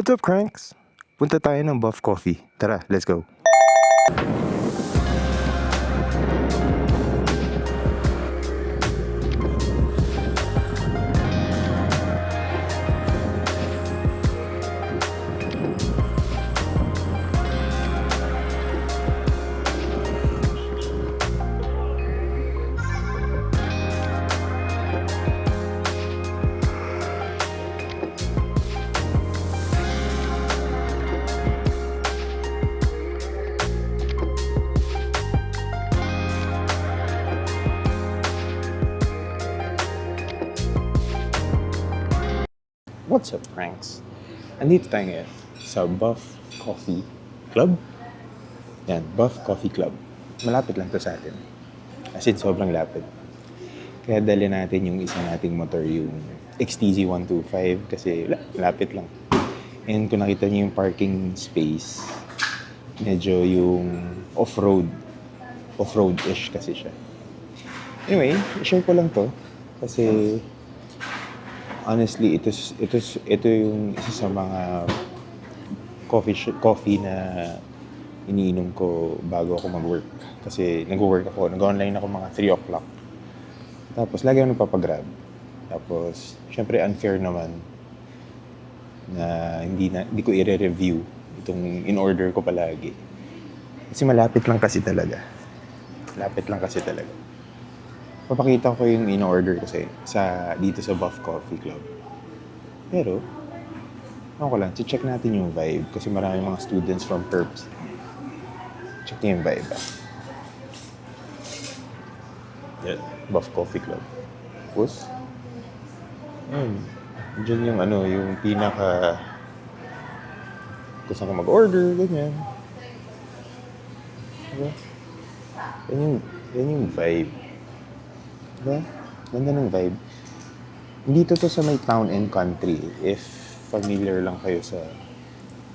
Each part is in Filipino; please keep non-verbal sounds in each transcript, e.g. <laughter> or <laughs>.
What's up, Cranks? Punta tayo ng Buff Coffee. Tara, let's go. What's up, Cranks? Andito tayo ngayon sa Buff Coffee Club. Yan, Buff Coffee Club. Malapit lang to sa atin. As in, sobrang lapit. Kaya dali natin yung isa nating motor, yung XTZ 125 kasi la- lapit lang. And kung nakita niyo yung parking space, medyo yung off-road. Off-road-ish kasi siya. Anyway, share ko lang to kasi honestly, ito, ito, ito yung isa sa mga coffee, coffee na iniinom ko bago ako mag-work. Kasi nag-work ako, nag-online ako mga 3 o'clock. Tapos lagi ako nagpapagrab. Tapos, syempre unfair naman na hindi na hindi ko i-review itong in-order ko palagi. Kasi malapit lang kasi talaga. Lapit lang kasi talaga. Papakita ko yung in-order kasi sa dito sa Buff Coffee Club. Pero, ano ko lang, check natin yung vibe kasi marami mga students from Perps. Check niyo yung vibe. ah. Yan, Buff Coffee Club. Tapos, yun. Diyan yung ano, yung pinaka kung saan ka mag-order, ganyan. Diba? Yan yung, yan yung vibe. Diba? Ganda ng vibe. Dito to sa may town and country, if familiar lang kayo sa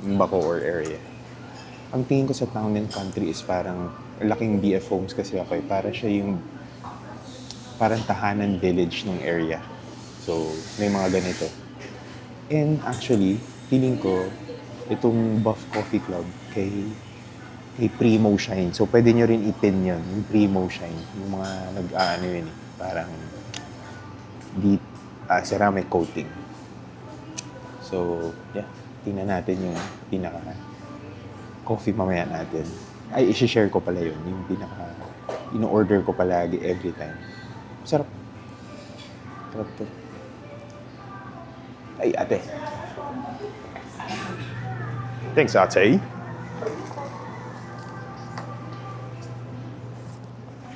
Bacoor area. Ang tingin ko sa town and country is parang laking BF homes kasi ako eh. Para siya yung parang tahanan village ng area. So, may mga ganito. And actually, feeling ko, itong Buff Coffee Club kay kay Primo Shine. So, pwede nyo rin ipin yun, yung Primo Shine. Yung mga nag-ano yun eh, parang deep, ah, ceramic coating. So, yeah, tingnan natin yung pinaka coffee mamaya natin. Ay, isi-share ko pala yun, yung pinaka ino-order ko palagi every time. Sarap. Sarap to. Ay, ate. Thanks, ate.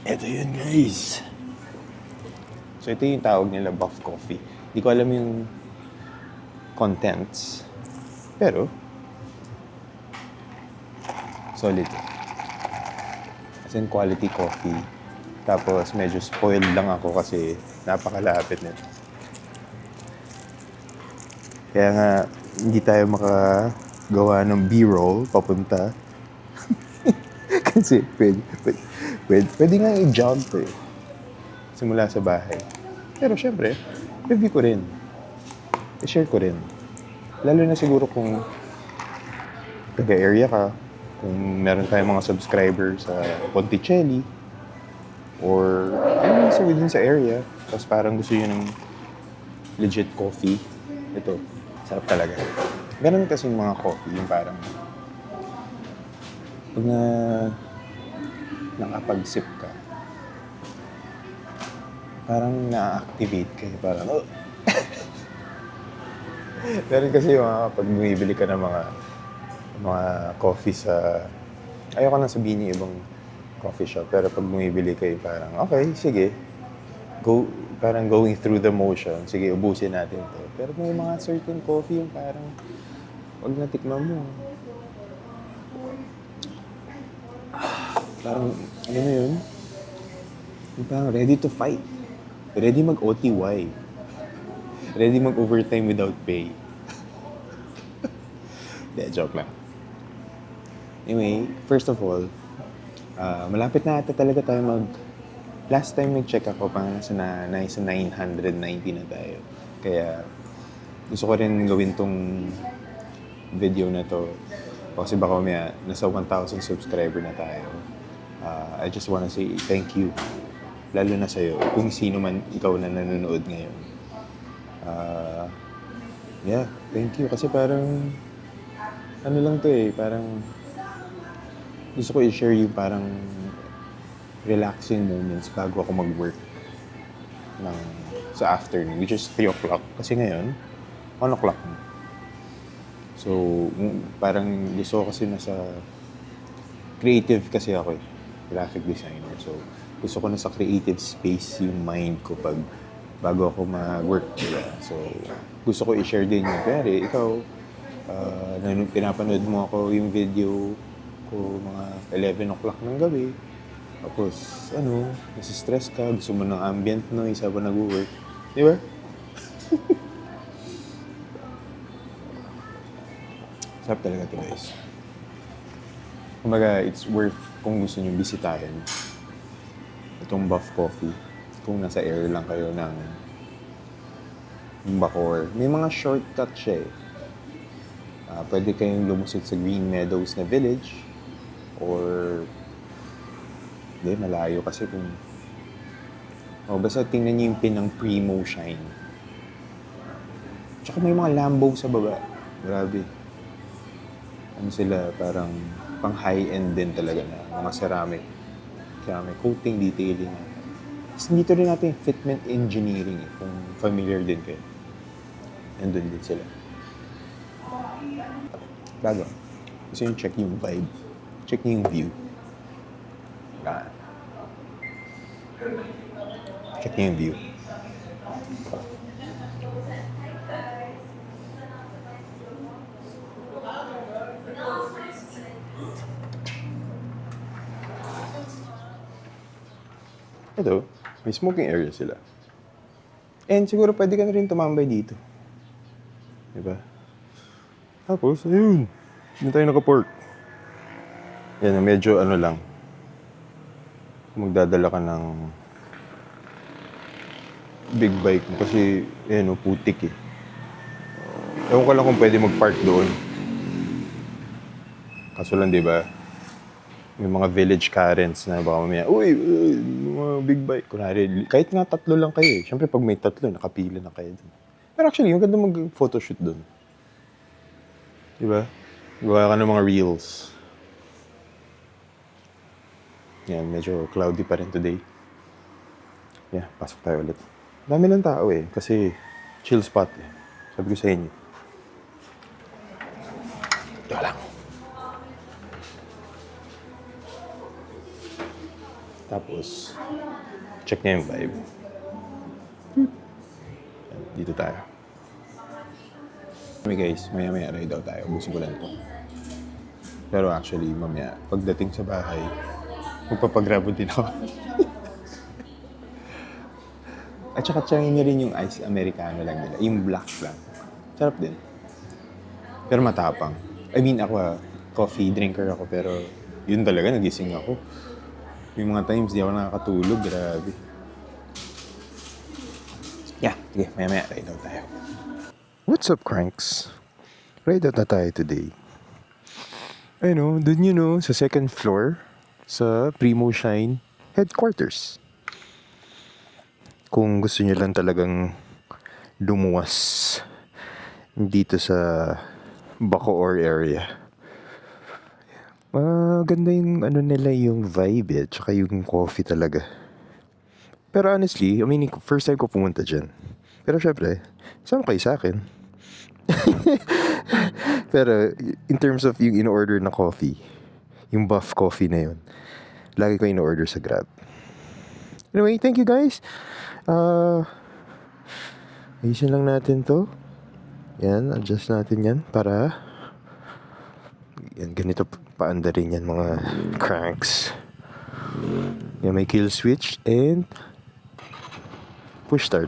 Ito yun, guys. So, ito yung tawag nila Buff Coffee. Hindi ko alam yung contents. Pero, solid. As in, quality coffee. Tapos, medyo spoiled lang ako kasi napakalapit nito. Kaya nga, hindi tayo makagawa ng B-roll papunta. <laughs> kasi pwede, pwede, pwede, pwede nga i-jog to eh. Simula sa bahay. Pero syempre, review ko rin. I-share ko rin. Lalo na siguro kung taga-area ka, kung meron tayong mga subscriber sa Ponticelli, or ano sa within sa area, tapos parang gusto yun ng legit coffee, ito, sarap talaga. Ganun kasi yung mga coffee, yung parang pag na nakapag-sip ka, parang na-activate ka, eh, parang, oh. <laughs> Meron kasi yung mga pag bumibili ka ng mga mga coffee sa ayoko na sabihin yung ibang coffee shop pero pag bumibili kayo parang okay sige. Go parang going through the motion. Sige ubusin natin to. Pero may mga certain coffee yung parang wag na tikman mo. Parang ano yun? Yung parang ready to fight ready mag OTY ready mag overtime without pay <laughs> Hindi, joke lang. Anyway, first of all, ah, malapit na ata talaga tayo mag... Last time nag-check ako, parang nasa, na, nasa 990 na tayo. Kaya gusto ko rin gawin tong video na to. Kasi baka mamaya, nasa 1,000 subscriber na tayo. Uh, I just wanna say thank you. Lalo na sa'yo, kung sino man ikaw na nanonood ngayon. Uh, yeah, thank you. Kasi parang, ano lang to eh, parang, gusto ko i-share yung parang relaxing moments bago ako mag-work ng, sa afternoon, which is 3 o'clock. Kasi ngayon, 1 o'clock na. So, mm, parang gusto ko kasi nasa creative kasi ako eh. Graphic designer. So, gusto ko nasa creative space yung mind ko pag bago ako mag-work. Diba? So, gusto ko i-share din yun. Pero ikaw, uh, nan- pinapanood mo ako yung video ko mga 11 o'clock ng gabi. Tapos, ano, nasa stress ka, gusto mo ng ambient noise habang nag-work. Di ba? <laughs> Sarap talaga ito guys. Kumbaga, it's worth kung gusto nyo bisitahin itong Buff Coffee. Kung nasa area lang kayo ng Bacoor. May mga shortcut siya eh. Ah, pwede kayong lumusot sa Green Meadows na village or hindi, malayo kasi kung Oh, basta tingnan niyo yung pinang Primo Shine. Tsaka may mga Lambo sa baba. Grabe. Ano sila, parang pang high-end din talaga na mga ceramic. Ceramic coating, detailing. Tapos dito rin natin fitment engineering eh, kung familiar din kayo. Nandun din sila. Bago. Gusto yung check yung vibe. Check niyo yung view. Check niyo yung view. Ito, may smoking area sila. And siguro pwede ka na rin tumambay dito. Diba? Tapos, ayun. Hindi tayo nakapark. Yan, medyo ano lang. Magdadala ka ng big bike mo kasi, ayan, oh, putik eh. Ewan ko lang kung pwede mag-park doon. Kaso lang, di ba? May mga village Karens na baka mamaya, uy, uy, mga big bike. Kunwari, kahit nga tatlo lang kayo eh. Siyempre, pag may tatlo, nakapila na kayo doon. Pero actually, maganda mag-photoshoot doon. Di ba? Gawa ka ng mga reels. Yan, medyo cloudy pa rin today. Yeah, pasok tayo ulit. Dami lang tao eh, kasi chill spot eh. Sabi ko sa inyo. Ito lang. Tapos, check niya yung vibe. Dito tayo. Kami guys, maya-maya ride daw tayo. Ubusin ko lang to. Pero actually, mamaya, pagdating sa bahay, magpapagrabo din ako. <laughs> At saka trying niya rin yung ice americano lang nila. Yung black lang. Sarap din. Pero matapang. I mean, ako ah, coffee drinker ako, pero yun talaga, nagising ako. Yung mga times, di ako nakakatulog. Grabe. Yeah, sige, maya-maya, ride out tayo. What's up, cranks? Ride out na tayo today. Ayun o, dun yun o, sa second floor, sa Primo Shine headquarters. Kung gusto niyo lang talagang lumuwas dito sa Bacoor area. Maganda yung ano nila yung vibe eh, tsaka yung coffee talaga. Pero honestly, I mean, first time ko pumunta dyan. Pero syempre, sama kayo sa akin. <laughs> Pero in terms of yung in-order na coffee, yung buff coffee na yun, lagi ko in-order sa Grab. Anyway, thank you guys. Uh, ayusin lang natin to. Yan, adjust natin yan para yan, ganito paanda rin yan mga cranks. Yan, may kill switch and push start.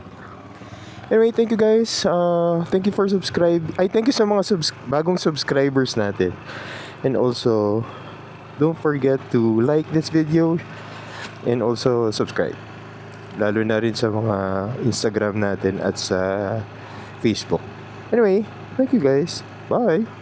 Anyway, thank you guys. Uh, thank you for subscribe. I thank you sa mga subs- bagong subscribers natin. And also, don't forget to like this video and also subscribe. Lalo na rin sa mga Instagram natin at sa Facebook. Anyway, thank you guys. Bye!